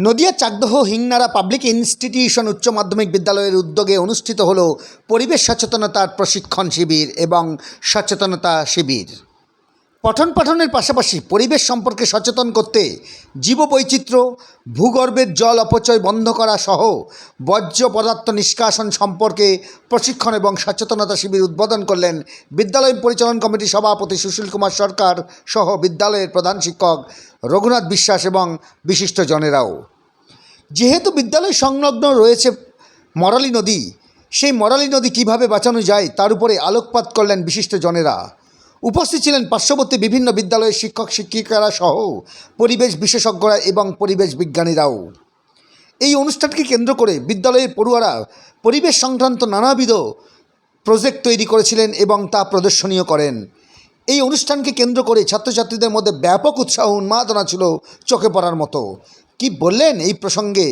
Nadia Chakdaha Hingnara public institution উচ্চ মাধ্যমিক বিদ্যালয়ের উদ্যোগে অনুষ্ঠিত হল পরিবেশ সচেতনতার প্রশিক্ষণ শিবির এবং সচেতনতা শিবির। পঠন পাঠনের পাশাপাশি পরিবেশ সম্পর্কে সচেতন করতে জীববৈচিত্র্য, ভূগর্ভের জল অপচয় বন্ধ করা সহ বর্জ্য পদার্থ নিষ্কাশন সম্পর্কে প্রশিক্ষণ এবং সচেতনতা শিবির উদ্বোধন করলেন বিদ্যালয় পরিচালন কমিটির সভাপতি সুশীল কুমার সরকার সহ বিদ্যালয়ের প্রধান শিক্ষক রঘুনাথ বিশ্বাস এবং বিশিষ্টজনেরাও যেহেতু বিদ্যালয় সংলগ্ন রয়েছে মরালী নদী, সেই মরালী নদী কীভাবে বাঁচানো যায় তার উপরে আলোকপাত করলেন বিশিষ্টজনেরা উপস্থিত ছিলেন পার্শ্ববর্তী বিভিন্ন বিদ্যালয়ের শিক্ষক, শিক্ষিকারা সহ পরিবেশ বিশেষজ্ঞরা এবং পরিবেশ বিজ্ঞানীরাও। এই অনুষ্ঠানকে কেন্দ্র করে বিদ্যালয়ের পড়ুয়ারা পরিবেশ সংক্রান্ত নানাবিধ প্রজেক্ট তৈরি করেছিলেন এবং তা প্রদর্শনীয় করেন। এই অনুষ্ঠানকে কেন্দ্র করে ছাত্রছাত্রীদের মধ্যে ব্যাপক উৎসাহ উন্মাদনা ছিল চোখে পড়ার মতো। কি বললেন এই প্রসঙ্গে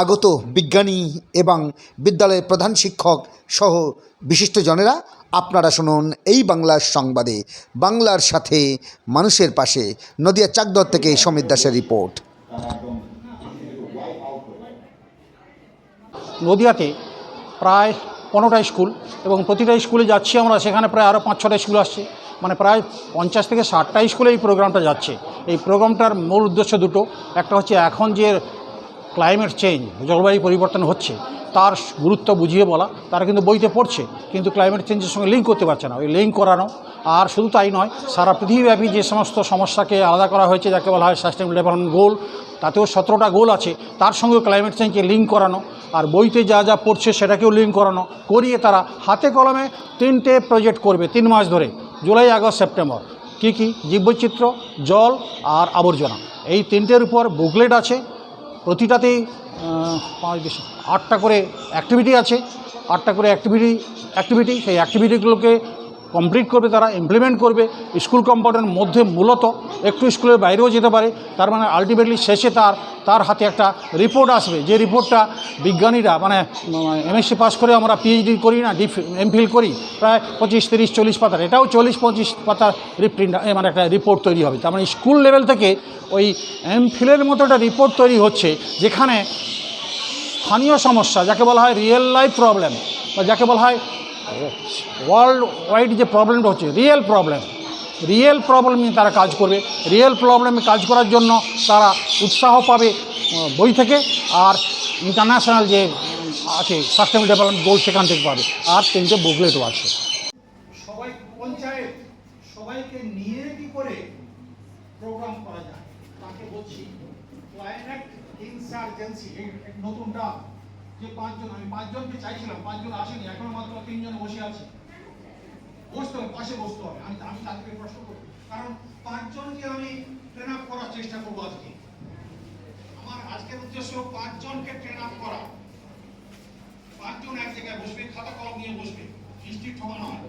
আগত বিজ্ঞানী এবং বিদ্যালয়ের প্রধান শিক্ষক সহ বিশিষ্টজনেরা? আপনারা শুনুন এই বাংলার সংবাদে। বাংলার সাথে মানুষের পাশে। নদিয়া চাকদর থেকে সমীর দাসের রিপোর্ট। নদিয়াতে প্রায় পনেরোটা স্কুল এবং প্রতিটা স্কুলে যাচ্ছি আমরা, সেখানে প্রায় আরও পাঁচ ছটা স্কুল আসছে। মানে প্রায় পঞ্চাশ থেকে ষাটটা স্কুলে এই প্রোগ্রামটা যাচ্ছে। এই প্রোগ্রামটার মূল উদ্দেশ্য দুটো। একটা হচ্ছে এখন যে ক্লাইমেট চেঞ্জ জলবায়ু পরিবর্তন হচ্ছে, তার গুরুত্ব বুঝিয়ে বলা, তারা কিন্তু বইতে পড়ছে, কিন্তু ক্লাইমেট চেঞ্জের সঙ্গে লিঙ্ক করতে পারছে না। ওই লিঙ্ক করানো, আর শুধু তাই নয়, সারা পৃথিবীব্যাপী যে সমস্ত সমস্যাকে আলাদা করা হয়েছে, যাকে বলা হয় সাস্টেনেবল ডেভেলপমেন্ট গোল তাতেও সতেরোটা গোল আছে, তার সঙ্গে ক্লাইমেট চেঞ্জকে লিঙ্ক করানো, আর বইতে যা যা পড়ছে সেটাকেও লিঙ্ক করানো, করিয়ে তারা হাতে কলমে তিনটে প্রজেক্ট করবে, তিন মাস ধরে। July, August, September. কি কি? জীববৈচিত্র্য, জল আর আবর্জনা। এই তিনটের উপর বুকলেট আছে। প্রতিটাতেই পাঁচ, বিশ, আটটা করে অ্যাক্টিভিটি আছে। আটটা করে অ্যাক্টিভিটি অ্যাক্টিভিটি সেই অ্যাক্টিভিটিগুলোকে কমপ্লিট করবে, তারা ইমপ্লিমেন্ট করবে। স্কুল কম্পাউন্ডের মধ্যে মূলত একটু স্কুলের বাইরেও যেতে পারে। তার মানে আলটিমেটলি শেষে তার তার হাতে একটা রিপোর্ট আসবে। যে রিপোর্টটা বিজ্ঞানীরা মানে এমএসসি পাস করে আমরা পিএইচডি করি না ডিফ এমফিল করি, প্রায় পঁচিশ, তিরিশ, চল্লিশ পাতার। এটাও চল্লিশ, পঁচিশ পাতার রিপ্রিন্ট মানে একটা রিপোর্ট তৈরি হবে। তার মানে স্কুল লেভেল থেকে ওই এমফিলের মতো একটা রিপোর্ট তৈরি হচ্ছে, যেখানে স্থানীয় সমস্যা, যাকে বলা হয় রিয়েল লাইফ প্রবলেম বা যাকে বলা হয় ওয়ার্ল্ড ওয়াইড যে প্রবলেমটা হচ্ছে রিয়েল প্রবলেম রিয়েল প্রবলেম নিয়ে তারা কাজ করবে। রিয়েল প্রবলেমে কাজ করার জন্য তারা উৎসাহ পাবে বই থেকে আর ইন্টারন্যাশনাল যে আছে সাস্টেনেবল ডেভেলপমেন্ট গোল সেখান থেকে পাবে। আর তিনটে বুকলেটও আছে। সবাইকে নিয়ে কি করে প্রোগ্রাম করা যায়? তাকে বলছি ক্লাইমেট ইনসার্জেন্সি নতুনটা যে পাঁচজন, আমি পাঁচজনকে চাইছিলাম, পাঁচজন আসেনি, এখনও মাত্র তিনজন বসে আছে। বসতে হবে, পাশে বসতে হবে। আমি আমি তাদেরকে প্রশ্ন করব। কারণ পাঁচজনকে আমি ট্রেন আপ করার চেষ্টা করব আজকে। আমার আজকের উদ্দেশ্য পাঁচজনকে ট্রেন আপ করা। পাঁচজন এক জায়গায় বসবে, খাতা কলম নিয়ে বসবে। হিস্ট্রি ঠকানো হয়।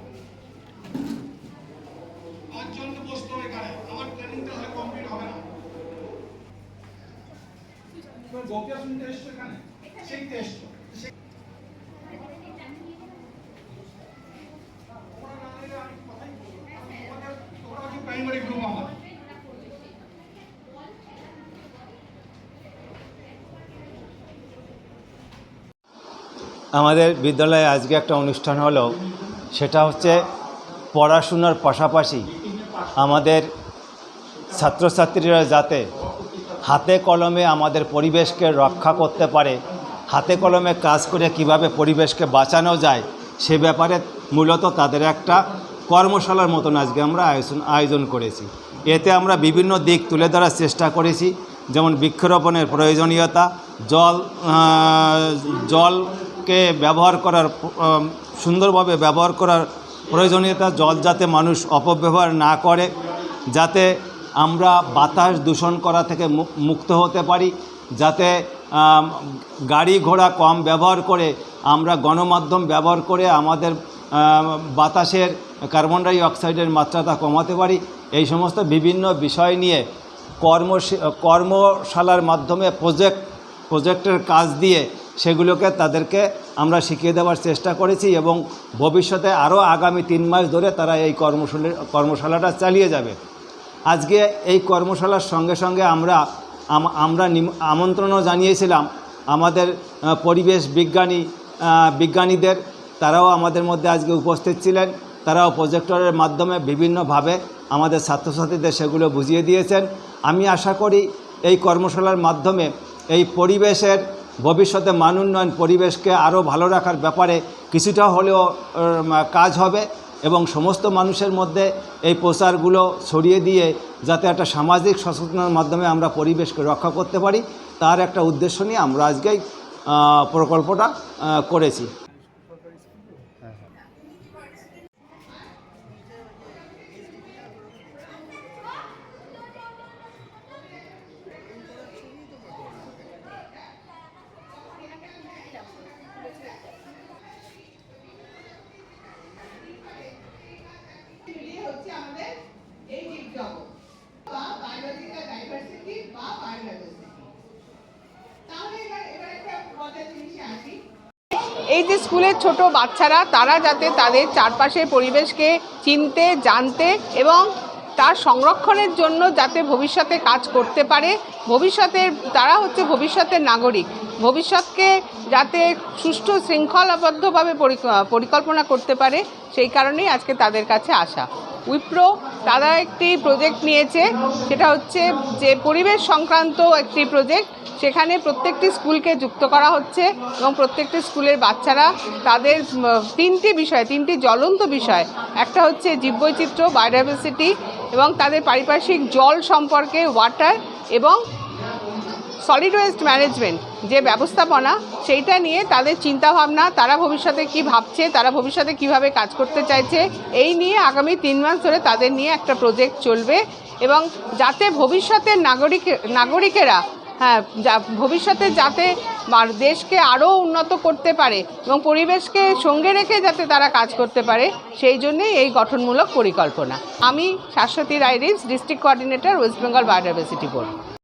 পাঁচজনকে বসতে হবে এখানে। আমার ট্রেনিংটা হলে কমপ্লিট হবে না। বকেয়া শুনতে এসছো এখানে? আমাদের বিদ্যালয়ে আজকে একটা অনুষ্ঠান হলো, সেটা হচ্ছে পড়াশোনার পাশাপাশি আমাদের ছাত্রছাত্রীরা যাতে হাতে কলমে আমাদের পরিবেশকে রক্ষা করতে পারে হাতে কলমে কাজ করে কীভাবে পরিবেশকে বাঁচানো যায়, সে ব্যাপারে মূলত তাদের একটা কর্মশালার মতন আজকে আমরা আয়োজন আয়োজন করেছি। এতে আমরা বিভিন্ন দিক তুলে ধরার চেষ্টা করেছি, যেমন বৃক্ষরোপণের প্রয়োজনীয়তা, জল জলকে ব্যবহার করার সুন্দরভাবে ব্যবহার করার প্রয়োজনীয়তা, জল যাতে মানুষ অপব্যবহার না করে, যাতে আমরা বাতাস দূষণ করা থেকে মুক্ত হতে পারি, যাতে গাড়ি ঘোড়া কম ব্যবহার করে আমরা গণমাধ্যম ব্যবহার করে আমাদের বাতাসের কার্বন ডাই অক্সাইডের মাত্রাটা কমাতে পারি। এই সমস্ত বিভিন্ন বিষয় নিয়ে কর্ম কর্মশালার মাধ্যমে প্রজেক্ট প্রজেক্টের কাজ দিয়ে সেগুলোকে তাদেরকে আমরা শিখিয়ে দেওয়ার চেষ্টা করেছি এবং ভবিষ্যতে আরও আগামী তিন মাস ধরে তারা এই কর্মশালা, কর্মশালাটা চালিয়ে যাবে। আজকে এই কর্মশালার সঙ্গে সঙ্গে আমরা আম- আমরা আমন্ত্রণও জানিয়েছিলাম। আমাদের পরিবেশ বিজ্ঞানী বিজ্ঞানীদের, তারাও আমাদের মধ্যে আজকে উপস্থিত ছিলেন। তারাও প্রজেক্টরের মাধ্যমে বিভিন্নভাবে আমাদের ছাত্রছাত্রীদের সেগুলো বুঝিয়ে দিয়েছেন। আমি আশা করি এই কর্মশালার মাধ্যমে এই পরিবেশের ভবিষ্যতে মান উন্নয়ন পরিবেশকে আরও ভালো রাখার ব্যাপারে কিছুটা হলেও কাজ হবে। এবং সমস্ত মানুষের মধ্যে এই প্রচারগুলো ছড়িয়ে দিয়ে যাতে একটা সামাজিক সচেতনার মাধ্যমে আমরা পরিবেশকে রক্ষা করতে পারি, তার একটা উদ্দেশ্য নিয়ে আমরা আজকেই প্রকল্পটা করেছি মিলিয়ে হচ্ছে আমাদের এই জীবজগৎ বা বায়োলজিক্যাল ডাইভার্সিটি বা বায়োডাইভার্সিটি তাহলে এবার এবার একটা মজার জিনিসে আসি এই যে স্কুলের ছোট বাচ্চারা, তারা যাতে তাদের চারপাশের পরিবেশকে চিনতে, জানতে এবং তার সংরক্ষণের জন্য যাতে ভবিষ্যতে কাজ করতে পারে। ভবিষ্যতের, তারা হচ্ছে ভবিষ্যতের নাগরিক। ভবিষ্যৎকে যাতে সুষ্ঠু, শৃঙ্খলাবদ্ধভাবে পরিকল্পনা করতে পারে, সেই কারণেই আজকে তাদের কাছে আসা। উইপ্রো, তারা একটি প্রজেক্ট নিয়েছে, সেটা হচ্ছে যে পরিবেশ সংক্রান্ত একটি প্রজেক্ট সেখানে প্রত্যেকটি স্কুলকে যুক্ত করা হচ্ছে এবং প্রত্যেকটি স্কুলের বাচ্চারা তাদের তিনটি বিষয়, তিনটি জ্বলন্ত বিষয়। একটা হচ্ছে জীববৈচিত্র্য বায়োডাইভার্সিটি এবং তাদের পারিপার্শ্বিক জল সম্পর্কে ওয়াটার এবং সলিড ওয়েস্ট ম্যানেজমেন্ট যে ব্যবস্থাপনা, সেইটা নিয়ে তাদের চিন্তাভাবনা, তারা ভবিষ্যতে কি ভাবছে, তারা ভবিষ্যতে কীভাবে কাজ করতে চাইছে, এই নিয়ে আগামী তিন মাস ধরে তাদের নিয়ে একটা প্রজেক্ট চলবে এবং যাতে ভবিষ্যতের নাগরিক, নাগরিকেরা হ্যাঁ যা, ভবিষ্যতে যাতে দেশকে আরও উন্নত করতে পারে এবং পরিবেশকে সঙ্গে রেখে যাতে তারা কাজ করতে পারে, সেই জন্যেই এই গঠনমূলক পরিকল্পনা। আমি Shashwati Rairis district coordinator, west Bengal biodiversity board.